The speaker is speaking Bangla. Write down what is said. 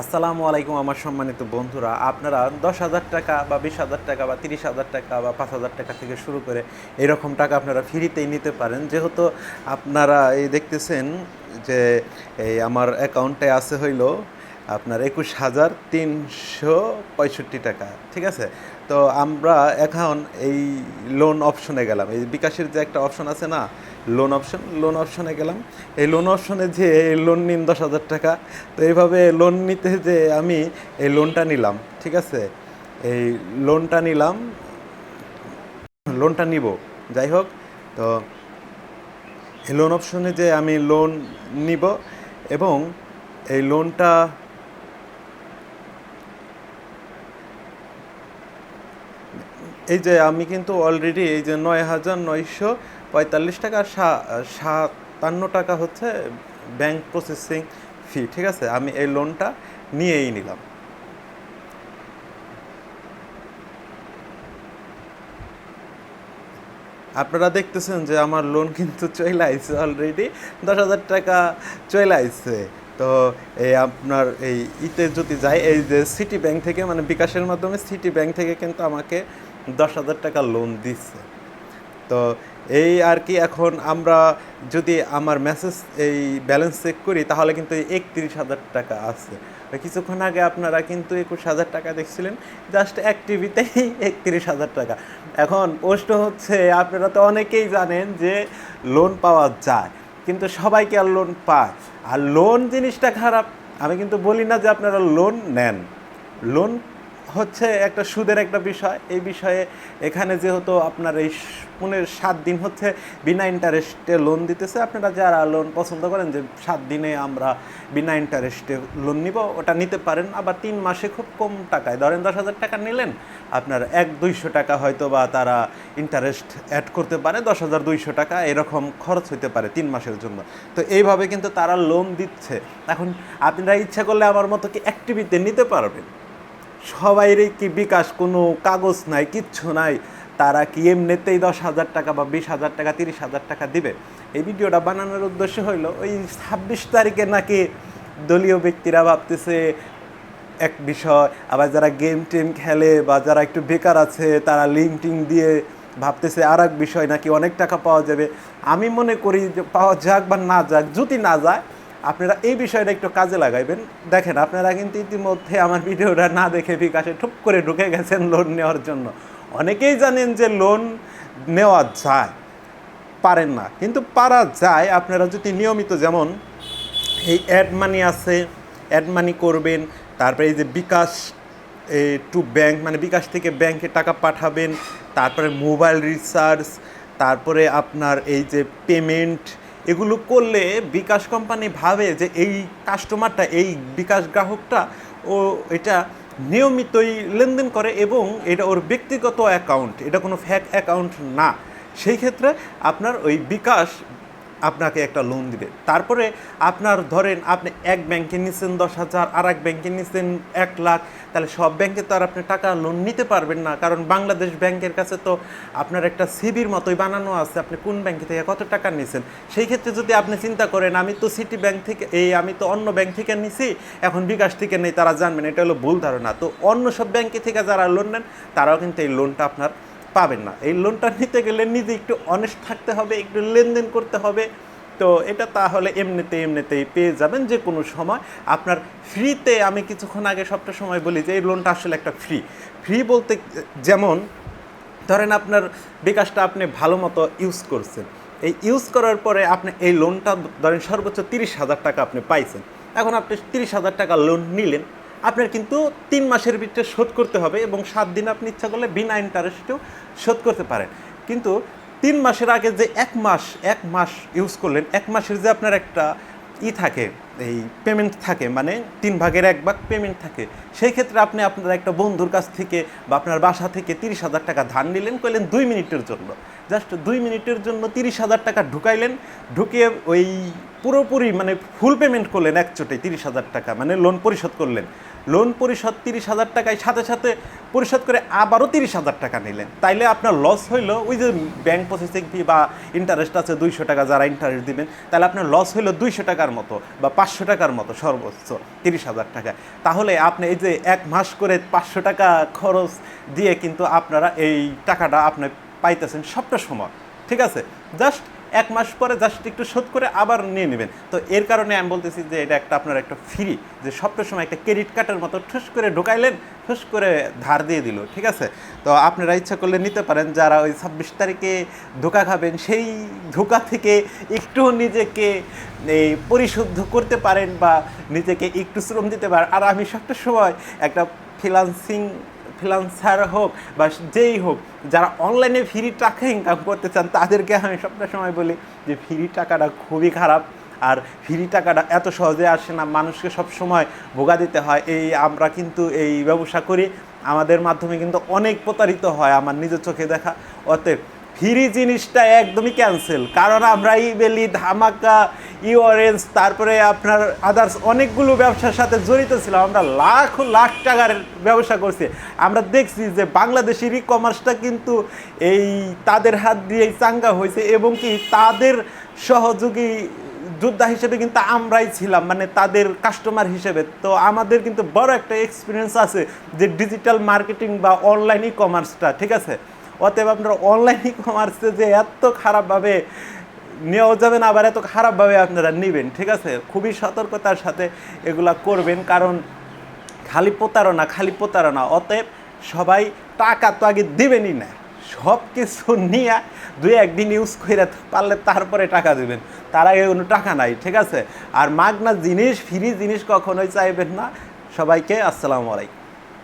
আসসালামু আলাইকুম, আমার সম্মানিত বন্ধুরা। আপনারা দশ হাজার টাকা বা বিশ হাজার টাকা বা তিরিশ হাজার টাকা বা পাঁচ হাজার টাকা থেকে শুরু করে এরকম টাকা আপনারা ফ্রিতেই নিতে পারেন। যেহেতু আপনারা এই দেখতেছেন যে এই আমার অ্যাকাউন্টে আছে হইল আপনার একুশ হাজার তিনশো পঁয়ষট্টি টাকা, ঠিক আছে? তো আমরা এখন এই লোন অপশনে গেলাম। এই বিকাশের যে একটা অপশন আছে না লোন অপশন লোন অপশনে গেলাম। এই লোন অপশনে যে লোন নিন দশ হাজার টাকা, তো এইভাবে লোন নিতে যে আমি এই লোনটা নিলাম, ঠিক আছে? এই লোনটা নিলাম লোনটা নিব, যাই হোক, তো এই লোন অপশনে যে আমি লোন নিব এবং এই লোনটা এই যে আমি কিন্তু অলরেডি এই যে নয় হাজার নয়শো পঁয়তাল্লিশ টাকা আর সাতান্ন টাকা হচ্ছে ব্যাংক প্রসেসিং ফি ঠিক আছে? আমি এই লোনটা নিয়েই নিলাম। আপনারা দেখতেছেন যে আমার লোন কিন্তু চলে আইছে অলরেডি দশ হাজার টাকা চলে আইছে। তো এই আপনার এই ইতে যদি যাই, এই যে সিটি ব্যাংক থেকে মানে বিকাশের মাধ্যমে সিটি ব্যাংক থেকে কিন্তু আমাকে দশ হাজার টাকা লোন দিচ্ছে। তো এই আর কি এখন আমরা যদি আমার মেসেজ এই ব্যালেন্স চেক করি, তাহলে কিন্তু একত্রিশ হাজার টাকা আছে। কিছুক্ষণ আগে আপনারা কিন্তু একুশ হাজার টাকা দেখছিলেন জাস্ট অ্যাক্টিভিতেই একত্রিশ হাজার টাকা। এখন প্রশ্ন হচ্ছে, আপনারা তো অনেকেই জানেন যে লোন পাওয়া যায়, কিন্তু সবাইকে আর লোন পায়। আর লোন জিনিসটা খারাপ, আমি কিন্তু বলি না যে আপনারা লোন নেন। লোন হচ্ছে একটা সুদের একটা বিষয়। এই বিষয়ে এখানে যেহেতু আপনার এই পনেরো সাত দিন হচ্ছে বিনা ইন্টারেস্টে লোন দিতেছে, আপনারা যারা লোন পছন্দ করেন যে সাত দিনে আমরা বিনা ইন্টারেস্টে লোন নিব, ওটা নিতে পারেন। আবার তিন মাসে খুব কম টাকায়, ধরেন দশ হাজার টাকা নিলেন, আপনার এক দুইশো টাকা হয়তো বা তারা ইন্টারেস্ট অ্যাড করতে পারে, দশ হাজার দুইশো টাকা এরকম খরচ হইতে পারে তিন মাসের জন্য। তো এইভাবে কিন্তু তারা লোন দিচ্ছে। এখন আপনারা ইচ্ছা করলে আমার মতো কি অ্যাক্টিভিতে নিতে পারবেন? সবাইরই কি বিকাশ, কোনো কাগজ নাই, কিচ্ছু নাই। তারা কি এমনিতেই দশ হাজার টাকা বা বিশ হাজার টাকা, তিরিশ হাজার টাকা দিবে? এই ভিডিওটা বানানোর উদ্দেশ্য হইল, ওই ছাব্বিশ তারিখে নাকি দলীয় ব্যক্তিরা ভাবতেছে এক বিষয়, আবার যারা গেম টেম খেলে বা যারা একটু বেকার আছে, তারা লিঙ্ক টিং দিয়ে ভাবতেছে আর এক বিষয়, নাকি অনেক টাকা পাওয়া যাবে। আমি মনে করি যে পাওয়া যাক বা না যাক, যদি না যায় আপনারা এই বিষয়টা একটু কাজে লাগাইবেন। দেখেন, আপনারা কিন্তু ইতিমধ্যে আমার ভিডিওটা না দেখে বিকাশে ঠুপ করে ঢুকে গেছেন লোন নেওয়ার জন্য। অনেকেই জানেন যে লোন নেওয়া যায়, পারেন না। কিন্তু পারা যায়, আপনারা যদি নিয়মিত যেমন এই অ্যাড মানি আছে অ্যাড মানি করবেন, তারপরে এই যে বিকাশ টু ব্যাংক মানে বিকাশ থেকে ব্যাংকে টাকা পাঠাবেন, তারপরে মোবাইল রিচার্জ তারপরে আপনার এই যে পেমেন্ট এগুলো করলে বিকাশ কোম্পানি ভাবে যে এই কাস্টমারটা এই বিকাশ গ্রাহকটা, ও এটা নিয়মিতই লেনদেন করে এবং এটা ওর ব্যক্তিগত অ্যাকাউন্ট এটা কোনো ফ্যাক অ্যাকাউন্ট না। সেই ক্ষেত্রে আপনার ওই বিকাশ আপনাকে একটা লোন দিবে। তারপরে আপনার ধরেন আপনি এক ব্যাংকে নিচ্ছেন দশ হাজার আর এক ব্যাংকে নিচ্ছেন এক লাখ, তাহলে সব ব্যাংকে তো আর আপনি টাকা লোন নিতে পারবেন না। কারণ বাংলাদেশ ব্যাংকের কাছে তো আপনার একটা সিবির মতোই বানানো আছে। আপনি কোন ব্যাংকে থেকে কত টাকা নিছেন? সেই ক্ষেত্রে যদি আপনি চিন্তা করেন, আমি তো সিটি ব্যাংক থেকে, এই আমি তো অন্য ব্যাংক থেকে নিছি, এখন বিকাশ থেকে নেই, তারা জানবেন এটা হলো ভুল ধারণা। তো অন্য সব ব্যাংকে থেকে যারা লোন নেন, তারাও কিন্তু এই লোনটা আপনার পাবেন না। এই লোনটা নিতে গেলে নিজে একটু অনেস্ট থাকতে হবে, একটু লেনদেন করতে হবে। তো এটা তাহলে এমনিতে, এমনিতেই পেয়ে যাবেন যে কোনো সময়। আপনার ফ্রিতে আমি কিছুক্ষণ আগে সবটা সময় বলি যে, এই লোনটা আসলে একটা ফ্রি ফ্রি বলতে যেমন, ধরেন আপনার বিকাশটা আপনি ভালো মতো ইউজ করছেন। এই ইউজ করার পরে আপনি এই লোনটা ধরেন সর্বোচ্চ তিরিশ হাজার টাকা আপনি পাইছেন। এখন আপনি তিরিশ হাজার টাকা লোন নিলেন। আপনার কিন্তু তিন মাসের ভিতরে শোধ করতে হবে এবং সাত দিন আপনি ইচ্ছা করলে বিনা ইন্টারেস্টেও শোধ করতে পারেন। কিন্তু তিন মাসের আগে যে এক মাস এক মাস ইউজ করলেন, এক মাসের যে আপনার একটা ই থাকে এই পেমেন্ট থাকে মানে তিন ভাগের এক ভাগ পেমেন্ট থাকে। সেই ক্ষেত্রে আপনি আপনার একটা বন্ধুর কাছ থেকে বা আপনার বাসা থেকে তিরিশ হাজার টাকা ধার নিলেন করলেন দুই মিনিটের জন্য। জাস্ট দুই মিনিটের জন্য তিরিশ হাজার টাকা ঢুকাইলেন, ঢুকিয়ে ওই পুরোপুরি মানে ফুল পেমেন্ট করলেন এক চোটে তিরিশ হাজার টাকা মানে লোন পরিশোধ করলেন। লোন পরিশোধ তিরিশ হাজার টাকায় সাথে সাথে পরিশোধ করে আবারও তিরিশ হাজার টাকা নিলেন। তাইলে আপনার লস হইল ওই যে ব্যাংক প্রসেসিং ফি বা ইন্টারেস্ট আছে দুইশো টাকা যারা ইন্টারেস্ট দিবেন তাহলে আপনার লস হইল দুইশো টাকার মতো বা পাঁচশো টাকার মতো সর্বোচ্চ, তিরিশ হাজার টাকা। তাহলে আপনি এই যে এক মাস করে পাঁচশো টাকা খরচ দিয়ে কিন্তু আপনারা এই টাকাটা আপনি পাইতেছেন সবটা সময় ঠিক আছে? জাস্ট এক মাস পরে জাস্ট একটু শোধ করে আবার নিয়ে নেবেন। তো এর কারণে আমি বলতেছি যে এটা একটা আপনার একটা ফ্রি যে সবটা সময় একটা ক্রেডিট কার্ডের মতো ঠুস করে ঢোকাইলেন, ঠুস করে ধার দিয়ে দিল, ঠিক আছে? তো আপনারা ইচ্ছা করলে নিতে পারেন, যারা ওই ছাব্বিশ তারিখে ধোকা খাবেন, সেই ধোকা থেকে একটু নিজেকে এই পরিশুদ্ধ করতে পারেন বা নিজেকে একটু শ্রম দিতে পারেন। আর আমি সবটা সময় একটা ফ্রিলান্সিং ফ্রিলান্সার হোক বা যেই হোক, যারা অনলাইনে ফ্রি টাকা ইনকাম করতে চান, তাদেরকে আমি সবটা সময় বলি যে ফ্রি টাকাটা খুবই খারাপ। আর ফ্রি টাকাটা এত সহজে আসে না, মানুষকে সব সময় ভোগা দিতে হয়। এই আমরা কিন্তু এই ব্যবসা করি। আমাদের মাধ্যমে কিন্তু অনেক প্রতারিত হয় আমার নিজের চোখে দেখা। অতএব ফ্রি জিনিসটা একদমই ক্যান্সেল কারণ আমরা ইবেলি, ধামাকা ই অরেঞ্জ তারপরে আপনার আদার্স অনেকগুলো ব্যবসার সাথে জড়িত ছিলাম। আমরা লাখ লাখ টাকার ব্যবসা করছি। আমরা দেখছি যে বাংলাদেশের ই কমার্সটা কিন্তু এই তাদের হাত দিয়েই চাঙ্গা হয়েছে এবং কি তাদের সহযোগী যোদ্ধা হিসেবে কিন্তু আমরাই ছিলাম মানে তাদের কাস্টমার হিসেবে। তো আমাদের কিন্তু বড় একটা এক্সপিরিয়েন্স আছে যে ডিজিটাল মার্কেটিং বা অনলাইন ই কমার্সটা ঠিক আছে? অতএব আপনারা অনলাইন ই কমার্সে যে এত খারাপভাবে নেওয়া যাবে না, আবার এত খারাপভাবে আপনারা নেবেন, ঠিক আছে? খুবই সতর্কতার সাথে এগুলা করবেন, কারণ খালি প্রতারণা খালি প্রতারণা, অতএব সবাই টাকা তো আগে দেবেনই না। সব কিছু নিয়ে দুই একদিন ইউজ করে পারলে তারপরে টাকা দেবেন। তার আগে কোনো টাকা নাই, ঠিক আছে? আর মাগনা জিনিস ফ্রি জিনিস কখনোই চাইবেন না। সবাইকে আসসালামু আলাইকুম।